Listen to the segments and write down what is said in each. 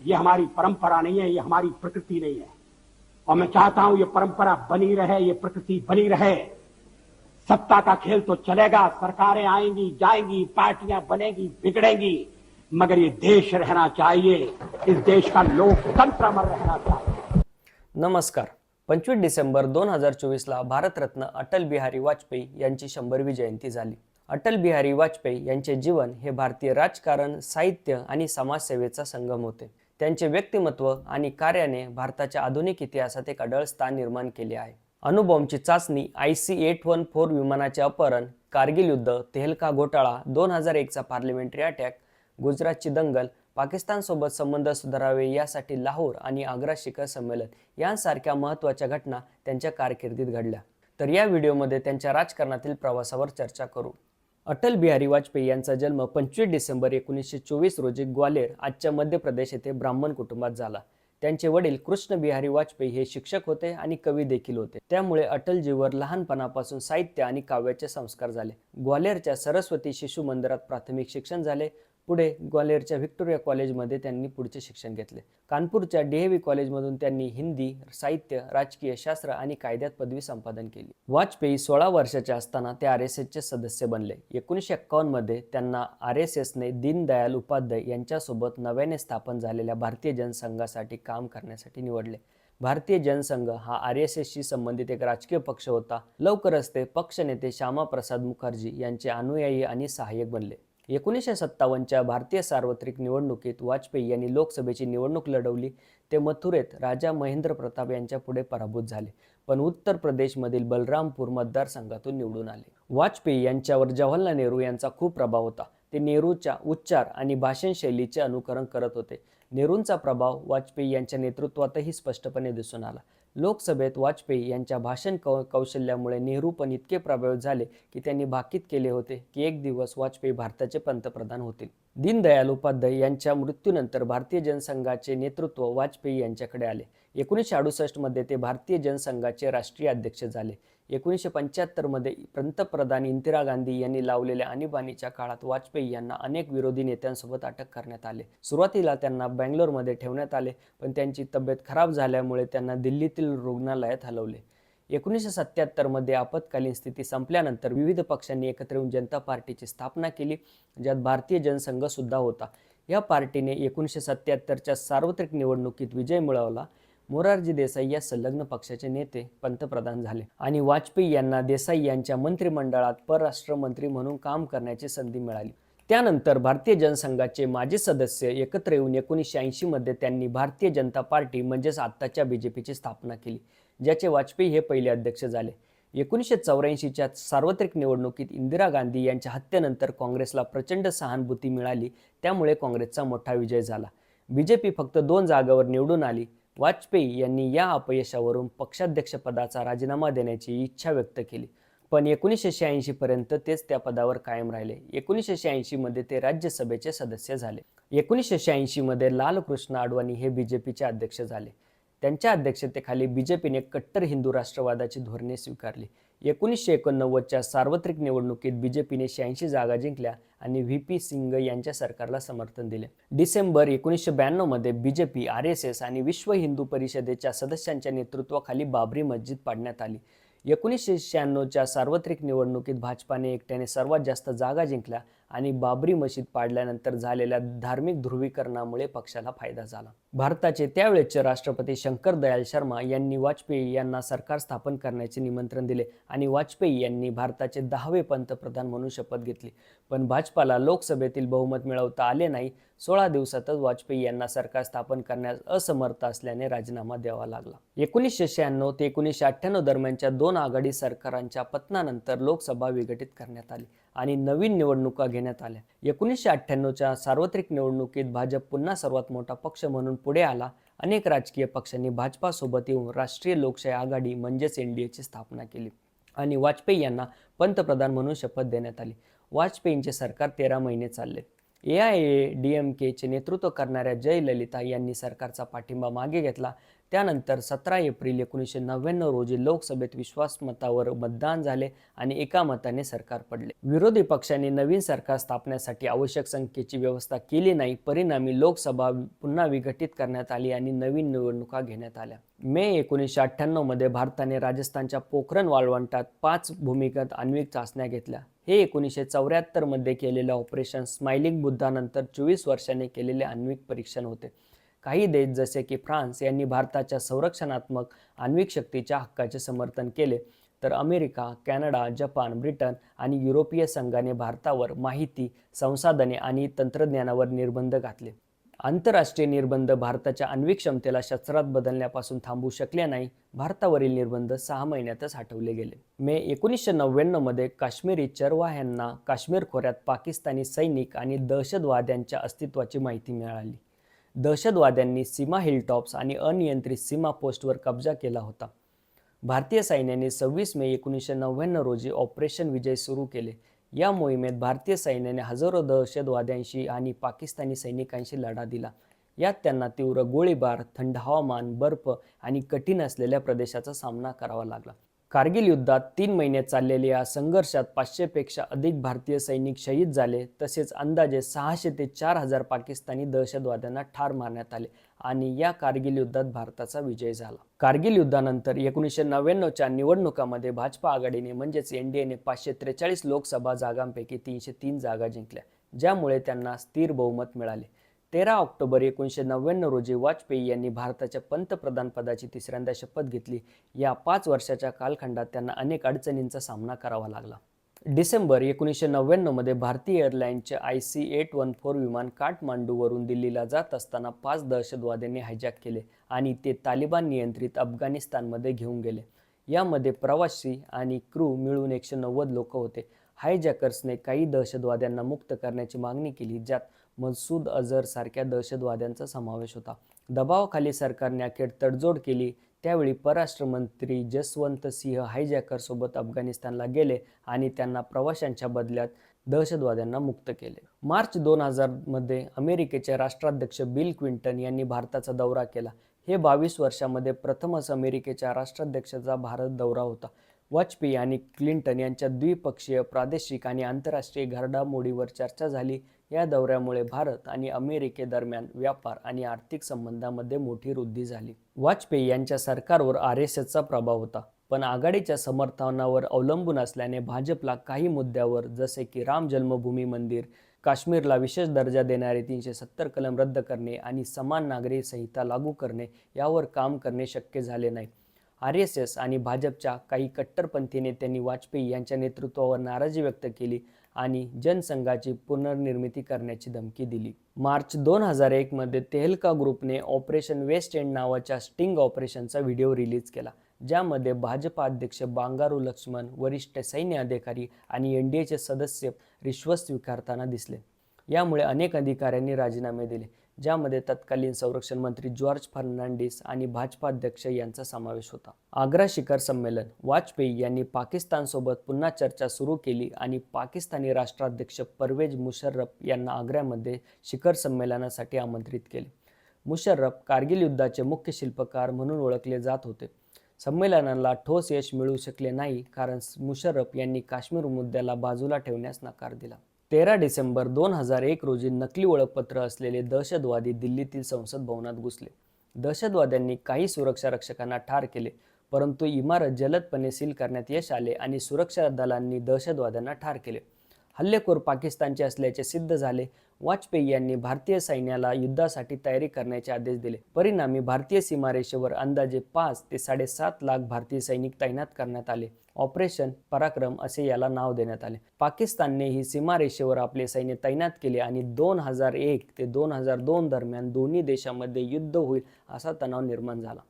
ये हमारी परंपरा नहीं है ये हमारी प्रकृति नहीं है। और मैं चाहता हूं ये परंपरा बनी रहे ये प्रकृति बनी रहे। सत्ता का खेल तो चलेगा सरकारें आएंगी जाएंगी पार्टियां बनेगी बिगड़ेंगी। मगर ये देश रहना चाहिए इस देश का लोकतंत्र अमर रहना चाहिए। नमस्कार। पंचवीस डिसेंबर दोन हजार चोवीसला भारतरत्न अटल बिहारी वाजपेयी यांची शंभरवी जयंती झाली. अटल बिहारी वाजपेयी यांचे जीवन हे भारतीय राजकारण साहित्य आणि समाजसेवेचा संगम होते. त्यांचे व्यक्तिमत्व आणि कार्याने भारताच्या आधुनिक इतिहासात एक अडळ स्थान निर्माण केले आहे. अणुबॉम्बची चाचणी I C eight one four विमानाचे अपहरण कारगिल युद्ध तेहलका घोटाळा दोन हजार एकचा पार्लिमेंटरी अटॅक गुजरातची दंगल पाकिस्तानसोबत संबंध सुधारावे यासाठी लाहोर आणि आग्रा शिखर संमेलन यांसारख्या महत्त्वाच्या घटना त्यांच्या कारकिर्दीत घडल्या. तर या व्हिडिओमध्ये त्यांच्या राजकारणातील प्रवासावर चर्चा करू. अटल बिहारी वाजपेयी यांचा जन्म पंचवीस डिसेंबर एकोणीसशे चोवीस रोजी ग्वालेर आजच्या मध्य प्रदेश येथे ब्राह्मण कुटुंबात झाला. त्यांचे वडील कृष्ण बिहारी वाजपेयी हे शिक्षक होते आणि कवी देखील होते. त्यामुळे अटलजीवर लहानपणापासून साहित्य आणि काव्याचे संस्कार झाले. ग्वालेरच्या सरस्वती शिशु मंदिरात प्राथमिक शिक्षण झाले. पुढे ग्वालेरच्या व्हिक्टोरिया कॉलेजमध्ये त्यांनी पुढचे शिक्षण घेतले. कानपूरच्या डीएव्ही कॉलेजमधून त्यांनी हिंदी साहित्य राजकीय शास्त्र आणि कायद्यात पदवी संपादन केली. वाजपेयी सोळा वर्षाचे असताना ते आर एस एसचे सदस्य बनले. एकोणीसशे एक्कावन्नमध्ये त्यांना आर एस एसने दीनदयाल उपाध्याय यांच्यासोबत नव्याने स्थापन झालेल्या भारतीय जनसंघासाठी काम करण्यासाठी निवडले. भारतीय जनसंघ हा आर एस एसशी संबंधित एक राजकीय पक्ष होता. लवकरच ते पक्षनेते श्यामाप्रसाद मुखर्जी यांचे अनुयायी आणि सहाय्यक बनले. एकोणीसशे सत्तावन्नच्या भारतीय सार्वत्रिक निवडणुकीत वाजपेयी यांनी लोकसभेची निवडणूक लढवली. ते मथुरेत राजा महेंद्र प्रताप यांच्या पुढे पराभूत झाले. पण उत्तर प्रदेशमधील बलरामपूर मतदारसंघातून निवडून आले. वाजपेयी यांच्यावर जवाहरलाल नेहरू यांचा खूप प्रभाव होता. ते नेहरूच्या उच्चार आणि भाषण शैलीचे अनुकरण करत होते. नेहरूंचा प्रभाव वाजपेयी यांच्या नेतृत्वातही स्पष्टपणे दिसून आला. लोकसभेत वाजपेयी यांच्या भाषण कौ कौशल्यामुळे नेहरू पण इतके प्रभावित झाले की त्यांनी भाकीत केले होते की एक दिवस वाजपेयी भारताचे पंतप्रधान होतील. दीनदयाल उपाध्याय यांच्या मृत्यूनंतर भारतीय जनसंघाचे नेतृत्व वाजपेयी यांच्याकडे आले. एकोणीसशे अडुसष्टमध्ये ते भारतीय जनसंघाचे राष्ट्रीय अध्यक्ष झाले. एकोणीसशे पंच्याहत्तरमध्ये पंतप्रधान इंदिरा गांधी यांनी लावलेल्या आणीबाणीच्या काळात वाजपेयी यांना अनेक विरोधी नेत्यांसोबत अटक करण्यात आले. सुरुवातीला त्यांना बँगलोरमध्ये ठेवण्यात आले पण त्यांची तब्येत खराब झाल्यामुळे त्यांना दिल्लीतील रुग्णालयात हलवले. एकोणीसशे सत्याहत्तरमध्ये आपत्कालीन स्थिती संपल्यानंतर विविध पक्षांनी एकत्र येऊन जनता पार्टीची स्थापना केली ज्यात भारतीय जनसंघ सुद्धा होता. या पार्टीने एकोणीसशे सत्याहत्तरच्या सार्वत्रिक निवडणुकीत विजय मिळवला. मोरारजी देसाई या संलग्न पक्षाचे नेते पंतप्रधान झाले. आणि वाजपेयी यांना देसाई यांच्या मंत्रिमंडळात परराष्ट्र मंत्री म्हणून काम करण्याची संधी मिळाली. त्यानंतर भारतीय जनसंघाचे माजी सदस्य एकत्र येऊन एकोणीसशे ऐंशीमध्ये त्यांनी भारतीय जनता पार्टी म्हणजेच आत्ताच्या बी जे पीची स्थापना केली. ज्याचे वाजपेयी हे पहिले अध्यक्ष झाले. एकोणीसशे चौऱ्याऐंशीच्या सार्वत्रिक निवडणुकीत इंदिरा गांधी यांच्या हत्येनंतर काँग्रेसला प्रचंड सहानुभूती मिळाली. त्यामुळे काँग्रेसचा मोठा विजय झाला. बी जे पी फक्त दोन जागावर निवडून आली. वाजपेयी यांनी या अपयशावरून पक्षाध्यक्षपदाचा राजीनामा देण्याची इच्छा व्यक्त केली. पण एकोणीसशे शहाऐंशी पर्यंत तेच त्या पदावर कायम राहिले. एकोणीसशे शहाऐंशी मध्ये ते राज्यसभेचे सदस्य झाले. एकोणीसशे शहाऐंशी मध्ये लालकृष्ण आडवाणी हे बीजेपीचे अध्यक्ष झाले. त्यांच्या अध्यक्षतेखाली बी जे पीने कट्टर हिंदू राष्ट्रवादाची धोरणे स्वीकारली. एकोणीसशे एकोणनव्वदच्या सार्वत्रिक निवडणुकीत बी जे पीने शहाऐंशी जागा जिंकल्या आणि व्ही पी सिंग यांच्या सरकारला समर्थन दिले. डिसेंबर एकोणीसशे ब्याण्णवमध्ये B J P R S S आणि विश्व हिंदू परिषदेच्या सदस्यांच्या नेतृत्वाखाली बाबरी मस्जिद पाडण्यात आली. एकोणीसशे शहाण्णवच्या सार्वत्रिक निवडणुकीत भाजपाने एकट्याने सर्वात जास्त जागा जिंकल्या आणि बाबरी मशीद पाडल्यानंतर झालेल्या धार्मिक ध्रुवीकरणामुळे पक्षाला फायदा झाला. भारताचे त्यावेळेचे राष्ट्रपती शंकर दयाल शर्मा यांनी वाजपेयी यांना सरकार स्थापन करण्याचे निमंत्रण दिले आणि वाजपेयी यांनी भारताचे दहावे पंतप्रधान म्हणून शपथ घेतली. पण भाजपाला लोकसभेतील बहुमत मिळवता आले नाही सोळा दिवसातच वाजपेयी यांना सरकार स्थापन करण्यास असमर्थ असल्याने राजीनामा द्यावा लागला. एकोणीसशे शहाण्णव ते एकोणीसशे अठ्ठ्याण्णव दरम्यानच्या दोन आघाडी सरकारांच्या पतनानंतर लोकसभा विघटित करण्यात आली. आणि नवीन निवडणुका घेण्यात आल्या. एकोणीसशे अठ्ठ्याण्णवच्या सार्वत्रिक निवडणुकीत भाजप पुन्हा सर्वात मोठा पक्ष म्हणून पुढे आला. अनेक राजकीय पक्षांनी भाजपासोबत येऊन राष्ट्रीय लोकशाही आघाडी म्हणजेच एन डी एची स्थापना केली आणि वाजपेयी यांना पंतप्रधान म्हणून शपथ देण्यात आली. वाजपेयींचे सरकार तेरा महिने चालले. A I A D M केचे नेतृत्व करणाऱ्या जयललिता यांनी सरकारचा पाठिंबा मागे घेतला. त्यानंतर सतरा एप्रिल एकोणीसशे नव्याण्णव रोजी लोकसभेत विश्वासमतावर मतदान झाले आणि एका मताने सरकार पडले. विरोधी पक्षांनी नवीन सरकार स्थापण्यासाठी आवश्यक संख्येची व्यवस्था केली नाही. परिणामी लोकसभा पुन्हा विघटित करण्यात आली आणि नवीन निवडणुका घेण्यात आल्या. मे एकोणीसशे अठ्ठ्याण्णवमध्ये भारताने राजस्थानच्या पोखरण वाळवंटात पाच भूमिगत आण्विक चाचण्या घेतल्या. हे एकोणीसशे चौऱ्याहत्तरमध्ये ऑपरेशन स्माइलिंग बुद्धानंतर चोवीस वर्षांनी केलेले आण्विक परीक्षण होते. काही देश जसे की फ्रान्स यांनी भारताच्या संरक्षणात्मक आण्विक शक्तीच्या हक्काचे समर्थन केले. तर अमेरिका कॅनडा जपान ब्रिटन आणि युरोपीय संघाने भारतावर माहिती संसाधने आणि तंत्रज्ञानावर निर्बंध घातले. आंतरराष्ट्रीय निर्बंध भारताच्या आण्विक क्षमतेला शस्त्रात बदलण्यापासून थांबू शकले नाही भारतावरील निर्बंध सहा महिन्यातच हटवले गेले. मे एकोणीसशे नव्याण्णवमध्ये काश्मीरी चरवाह्यांना काश्मीर खोऱ्यात पाकिस्तानी सैनिक आणि दहशतवाद्यांच्या अस्तित्वाची माहिती मिळाली. दहशतवाद्यांनी सीमा हिलटॉप्स आणि अनियंत्रित सीमा पोस्टवर कब्जा केला होता. भारतीय सैन्याने सव्वीस मे एकोणीसशे नव्याण्णव रोजी ऑपरेशन विजय सुरू केले. या मोहिमेत भारतीय सैन्याने हजारो दहशतवाद्यांशी आणि पाकिस्तानी सैनिकांशी लढा दिला. यात त्यांना तीव्र गोळीबार थंड हवामान बर्फ आणि कठीण असलेल्या प्रदेशाचा सामना करावा लागला. कारगिल युद्धात तीन महिने चाललेल्या या संघर्षात पाचशेपेक्षा अधिक भारतीय सैनिक शहीद झाले. तसेच अंदाजे सहाशे ते चार हजार पाकिस्तानी दहशतवाद्यांना ठार मारण्यात आले आणि या कारगिल युद्धात भारताचा विजय झाला. कारगिल युद्धानंतर एकोणीसशे नव्याण्णवच्या निवडणुकामध्ये भाजपा आघाडीने म्हणजेच एन डी एने पाचशे त्रेचाळीस लोकसभा जागांपैकी तीनशे तीन जागा जिंकल्या ज्यामुळे त्यांना स्थिर बहुमत मिळाले. तेरा ऑक्टोबर एकोणीसशे नव्याण्णव रोजी वाजपेयी यांनी भारताच्या पंतप्रधानपदाची तिसऱ्यांदा शपथ घेतली. या पाच वर्षाच्या कालखंडात त्यांना अनेक अडचणींचा सामना करावा लागला. डिसेंबर एकोणीसशे नव्याण्णवमध्ये भारतीय एअरलाईनचे I C eight one four विमान काठमांडूवरून दिल्लीला जात असताना पाच दहशतवाद्यांनी हायजॅक केले आणि ते तालिबान नियंत्रित अफगाणिस्तानमध्ये घेऊन गेले. यामध्ये प्रवासी आणि क्रू मिळून एकशे नव्वद लोक होते. हायजॅकर्सने काही दहशतवाद्यांना मुक्त करण्याची मागणी केली ज्यात मसूद अझर सारख्या दहशतवाद्यांचा समावेश होता. दबावाखाली सरकारने अखेर तडजोड केली. त्यावेळी परराष्ट्र मंत्री जसवंत सिंह हायजॅकरसोबत अफगाणिस्तानला गेले आणि त्यांना प्रवाशांच्या बदल्यात दहशतवाद्यांना मुक्त केले. मार्च दोन हजारमध्ये अमेरिकेचे राष्ट्राध्यक्ष बिल क्विंटन यांनी भारताचा दौरा केला. हे बावीस वर्षामध्ये प्रथमच अमेरिकेच्या राष्ट्राध्यक्षाचा भारत दौरा होता. वाजपेयी आणि क्लिंटन यांच्या द्विपक्षीय प्रादेशिक आणि आंतरराष्ट्रीय घडामोडीवर चर्चा झाली. या दौऱ्यामुळे भारत आणि अमेरिकेदरम्यान व्यापार आणि आर्थिक संबंधामध्ये मोठी वृद्धी झाली. वाजपेयी यांच्या सरकारवर आर एस एसचा प्रभाव होता पण आघाडीच्या समर्थनावर अवलंबून असल्याने भाजपला काही मुद्द्यावर जसे की राम जन्मभूमी मंदिर काश्मीरला विशेष दर्जा देणारे तीनशे सत्तर कलम रद्द करणे आणि समान नागरी संहिता लागू करणे यावर काम करणे शक्य झाले नाही. आर एस एस आणि भाजपच्या काही कट्टरपंथी नेत्यांनी वाजपेयी यांच्या नेतृत्वावर नाराजी व्यक्त केली आणि जनसंघाची पुनर्निर्मिती करण्याची धमकी दिली. मार्च दोन हजार एकमध्ये तेहलका ग्रुपने ऑपरेशन वेस्ट एंड नावाच्या स्टिंग ऑपरेशनचा व्हिडिओ रिलीज केला ज्यामध्ये भाजपा अध्यक्ष बांगारू लक्ष्मण वरिष्ठ सैन्य अधिकारी आणि एन डी एचे सदस्य रिश्वत स्वीकारताना दिसले. यामुळे अनेक अधिकाऱ्यांनी राजीनामे दिले. ज्यामध्ये तत्कालीन संरक्षण मंत्री जॉर्ज फर्नांडिस आणि भाजपा अध्यक्ष यांचा समावेश होता. आग्रा शिखर संमेलन वाजपेयी यांनी पाकिस्तानसोबत पुन्हा चर्चा सुरू केली आणि पाकिस्तानी राष्ट्राध्यक्ष परवेज मुशर्रफ यांना आग्र्यामध्ये शिखर संमेलनासाठी आमंत्रित केले. मुशर्रफ कारगिल युद्धाचे मुख्य शिल्पकार म्हणून ओळखले जात होते. संमेलनाला ठोस यश मिळू शकले नाही कारण मुशर्रफ यांनी काश्मीर मुद्द्याला बाजूला ठेवण्यास नकार दिला. तेरा डिसेंबर दोन हजार एक रोजी नकली ओळखपत्र असलेले दहशतवादी दिल्लीतील संसद भवनात घुसले. दहशतवाद्यांनी काही सुरक्षा रक्षकांना ठार केले परंतु इमारत जलदपणे सील करण्यात यश आले आणि सुरक्षा दलांनी दहशतवाद्यांना ठार केले. हल्लेखोर पाकिस्तानचे असल्याचे सिद्ध झाले. वाजपेयी यांनी भारतीय सैन्याला युद्धासाठी तयारी करण्याचे आदेश दिले. परिणामी भारतीय सीमारेषेवर अंदाजे पाच ते साडेसात लाख भारतीय सैनिक तैनात करण्यात आले. ऑपरेशन पराक्रम असे याला नाव देण्यात आले. पाकिस्तानने ही सीमारेषेवर आपले सैन्य तैनात केले आणि दोन हजार एक ते दोन हजार दोन दरम्यान दोन्ही देशांमध्ये युद्ध होईल असा तणाव निर्माण झाला.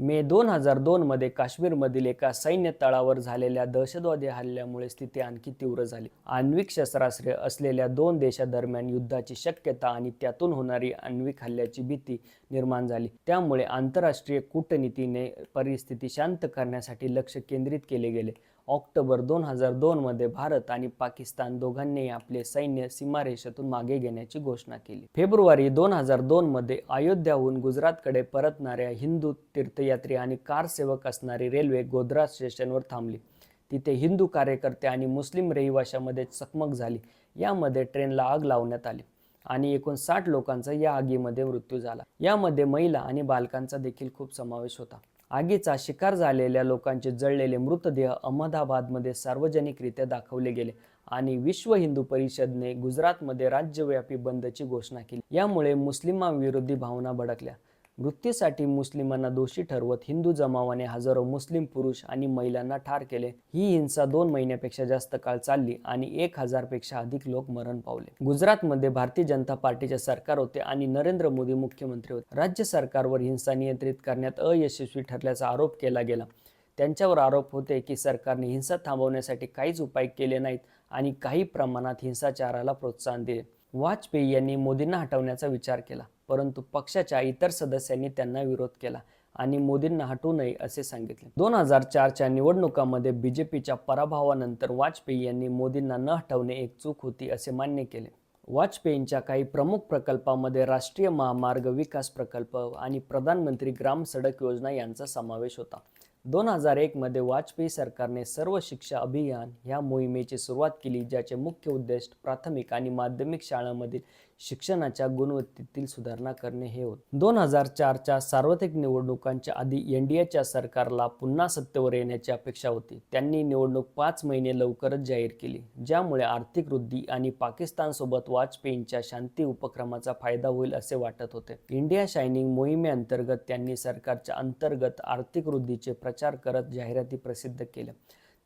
मे दोन हजार दोनमध्ये काश्मीरमधील एका सैन्य तळावर झालेल्या दहशतवादी हल्ल्यामुळे स्थिती आणखी तीव्र झाली. आण्विक शस्त्रास्त्रे असलेल्या दोन देशादरम्यान युद्धाची शक्यता आणि त्यातून होणारी आण्विक हल्ल्याची भीती निर्माण झाली. त्यामुळे आंतरराष्ट्रीय कूटनीतीने परिस्थिती शांत करण्यासाठी लक्ष केंद्रित केले गेले. ऑक्टोबर दोन हजार दोन मध्ये भारत आणि पाकिस्तान दोघांनी आपले सैन्य सीमारेषेतून मागे घेण्याची घोषणा केली. फेब्रुवारी दोन हजार दोन मध्ये अयोध्याहून गुजरातकडे परतणाऱ्या हिंदू तीर्थयात्री आणि कार सेवक असणारी रेल्वे गोध्रा स्टेशनवर थांबली. तिथे हिंदू कार्यकर्ते आणि मुस्लिम रहिवाशामध्ये चकमक झाली. यामध्ये ट्रेनला आग लावण्यात आली आणि एकूण साठ लोकांचा या आगीमध्ये मृत्यू झाला. यामध्ये महिला आणि बालकांचा देखील खूप समावेश होता. आगीचा शिकार झालेल्या लोकांचे जळलेले मृतदेह अहमदाबादमध्ये सार्वजनिकरित्या दाखवले गेले आणि विश्व हिंदू परिषदने गुजरातमध्ये राज्यव्यापी बंदची घोषणा केली. यामुळे मुस्लिमांविरोधी भावना भडकल्या. मृत्यूसाठी मुस्लिमांना दोषी ठरवत हिंदू जमावाने हजारो मुस्लिम पुरुष आणि महिलांना ठार केले. ही हिंसा दोन महिन्यापेक्षा जास्त काळ चालली आणि एक हजारपेक्षा अधिक लोक मरण पावले. गुजरातमध्ये भारतीय जनता पार्टीचे सरकार होते आणि नरेंद्र मोदी मुख्यमंत्री होते. राज्य सरकारवर हिंसा नियंत्रित करण्यात अयशस्वी ठरल्याचा आरोप केला गेला. त्यांच्यावर आरोप होते की सरकारने हिंसा थांबवण्यासाठी काहीच उपाय केले नाहीत आणि काही प्रमाणात हिंसाचाराला प्रोत्साहन दिले. वाजपेयी यांनी मोदींना हटवण्याचा विचार केला परंतु पक्षाच्या इतर सदस्यांनी त्यांना विरोध केला आणि मोदींना हटू नये असे सांगितले. दोन हजार चारच्या निवडणुकांमध्ये बीजेपीच्या पराभवानंतर वाजपेयी यांनी मोदींना न हटवणे एक चूक होती असे मान्य केले. वाजपेयींच्या काही प्रमुख प्रकल्पामध्ये राष्ट्रीय महामार्ग विकास प्रकल्प आणि प्रधानमंत्री ग्राम सडक योजना यांचा समावेश होता. दोन हजार एकमध्ये वाजपेयी सरकारने सर्व शिक्षा अभियान ह्या मोहिमेची सुरुवात केली ज्याचे मुख्य उद्देश प्राथमिक आणि माध्यमिक शाळांमधील शिक्षणाच्या गुणवत्तेतील सुधारणा करणे हे होत. दोन हजार चारच्या सार्वत्रिक निवडणुकांच्या आधी एनडीएच्या सरकारला पुन्हा सत्तेवर येण्याची अपेक्षा होती. त्यांनी निवडणूक पाच महिने लवकरच जाहीर केली ज्यामुळे आर्थिक वृद्धी आणि पाकिस्तानसोबत वाजपेयींच्या शांती उपक्रमाचा फायदा होईल असे वाटत होते. इंडिया शायनिंग मोहिमेअंतर्गत त्यांनी सरकारच्या अंतर्गत आर्थिक वृद्धीचे प्रचार करत जाहिराती प्रसिद्ध केल्या.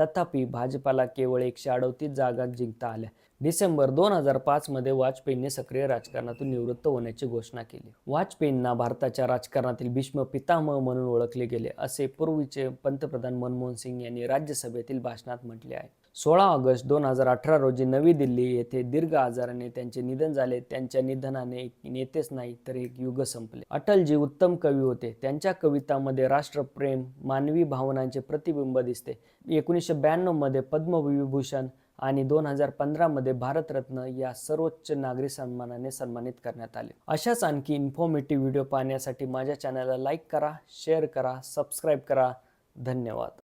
तथापि भाजपाला केवळ एकशे अडतीस जागा जिंकता आल्या. डिसेंबर दोन हजार पाचमध्ये वाजपेयींनी सक्रिय राजकारणातून निवृत्त होण्याची घोषणा केली. वाजपेयींना भारताच्या राजकारणातील भीष्म पितामह म्हणून ओळखले गेले असे पूर्वीचे पंतप्रधान मनमोहन सिंग यांनी राज्यसभेतील भाषणात म्हटले आहे. सोळा ऑगस्ट दोन हजार अठरा रोजी नवी दिल्ली येथे दीर्घ आजाराने त्यांचे निधन झाले. त्यांच्या निधनाने एक नेतेच नाही तर एक युग संपले. अटलजी उत्तम कवी होते. त्यांच्या कवितामध्ये राष्ट्रप्रेम मानवी भावनांचे प्रतिबिंब दिसते. एकोणीसशे ब्याण्णवमध्ये पद्मविभूषण आणि दोन हजार पंधरामध्ये भारतरत्न या सर्वोच्च नागरी सन्मानाने सन्मानित करण्यात आले. अशाच आणखी इन्फॉर्मेटिव्ह व्हिडिओ पाहण्यासाठी माझ्या चॅनलला लाईक करा शेअर करा सबस्क्राईब करा. धन्यवाद.